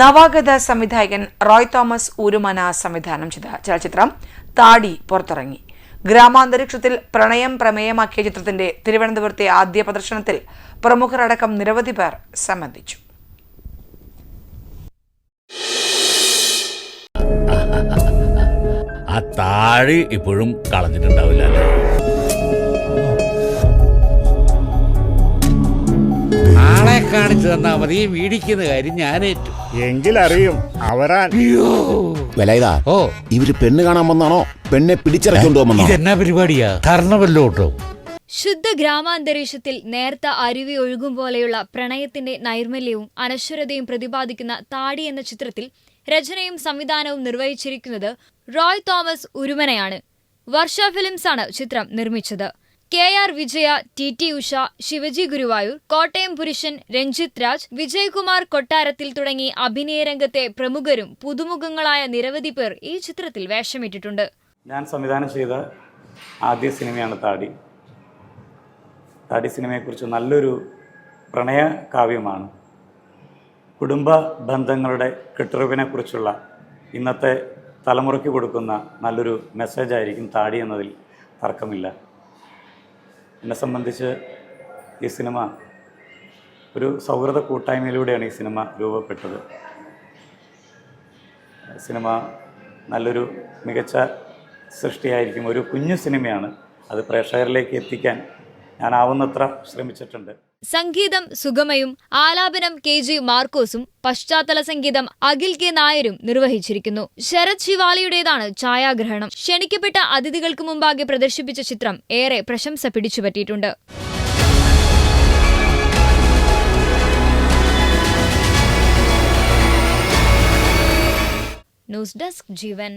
നവാഗത സംവിധായകൻ റോയ് തോമസ് ഊരുമന സംവിധാനം ചെയ്ത ചലച്ചിത്രം താടി പുറത്തിറങ്ങി. ഗ്രാമാന്തരീക്ഷത്തിൽ പ്രണയം പ്രമേയമാക്കിയ ചിത്രത്തിന്റെ തിരുവനന്തപുരത്തെ ആദ്യ പ്രദർശനത്തിൽ പ്രമുഖരടക്കം നിരവധി പേർ സംബന്ധിച്ചു. ആ താഴെ ഇപ്പോഴും കളഞ്ഞിട്ടുണ്ടാവില്ല കാണിച്ചു തന്നാ മതി. വീടിക്കുന്ന കാര്യം ഞാനേറ്റു. എങ്കിലറിയും. അവരാൻ. വിലയിതാ ഓ. ഇവർ പെണ്ണ് കാണാൻ വന്നാണോ? പെണ്ണെ പിടിച്ചിറക്കൊണ്ടു വന്നോ ഇതെന്നാ പരിപാടിയാ? ധർണമല്ലോ കേട്ടോ ശുദ്ധ ഗ്രാമാന്തരീക്ഷത്തിൽ നേർത്ത അരുവി ഒഴുകും പോലെയുള്ള പ്രണയത്തിന്റെ നൈർമല്യവും അനശ്വരതയും പ്രതിപാദിക്കുന്ന താടി എന്ന ചിത്രത്തിൽ രചനയും സംവിധാനവും നിർവഹിച്ചിരിക്കുന്നത് റോയ് തോമസ് ഉരുമനയാണ്. വർഷ ഫിലിംസാണ് ചിത്രം നിർമ്മിച്ചത്. K R Vijaya T T Usha Shivaji Guruvayur Kottayam Purushan Ranjith Raj Vijayakumar കൊട്ടാരത്തിൽ തുടങ്ങി അഭിനയ രംഗത്തെ പ്രമുഖരും പുതുമുഖങ്ങളായ നിരവധി പേർ ഈ ചിത്രത്തിൽ വേഷമിട്ടിട്ടുണ്ട്. ഞാൻ സംവിധാനം ചെയ്ത ആദ്യ സിനിമയാണ് താടി. താടി സിനിമയെക്കുറിച്ച് നല്ലൊരു പ്രണയ കാവ്യമാണ്. കുടുംബ ബന്ധങ്ങളുടെ കെട്ടുറവിനെക്കുറിച്ചുള്ള ഇന്നത്തെ തലമുറയ്ക്ക് കൊടുക്കുന്ന നല്ലൊരു മെസ്സേജായിരിക്കും താടി എന്നതിൽ തർക്കമില്ല. എന്നെ സംബന്ധിച്ച് ഈ സിനിമ ഒരു സൗഹൃദ കൂട്ടായ്മയിലൂടെയാണ് ഈ സിനിമ രൂപപ്പെട്ടത്. സിനിമ നല്ലൊരു മികച്ച സൃഷ്ടിയായിരിക്കും. ഒരു കുഞ്ഞു സിനിമയാണ്. അത് പ്രേക്ഷകരിലേക്ക് എത്തിക്കാൻ ഞാനാവുന്നത്ര ശ്രമിച്ചിട്ടുണ്ട്. സംഗീതം സുഗമയും ആലാപനം കെ ജി മാർക്കോസും പശ്ചാത്തല സംഗീതം അഖിൽ കെ നായരും നിർവഹിച്ചിരിക്കുന്നു. ശരത് ശിവാലിയുടേതാണ് ഛായാഗ്രഹണം. ക്ഷണിക്കപ്പെട്ട അതിഥികൾക്ക് മുമ്പാകെ പ്രദർശിപ്പിച്ച ചിത്രം ഏറെ പ്രശംസ പിടിച്ചുപറ്റിയിട്ടുണ്ട്. ന്യൂസ് ഡെസ്ക് ജീവൻ.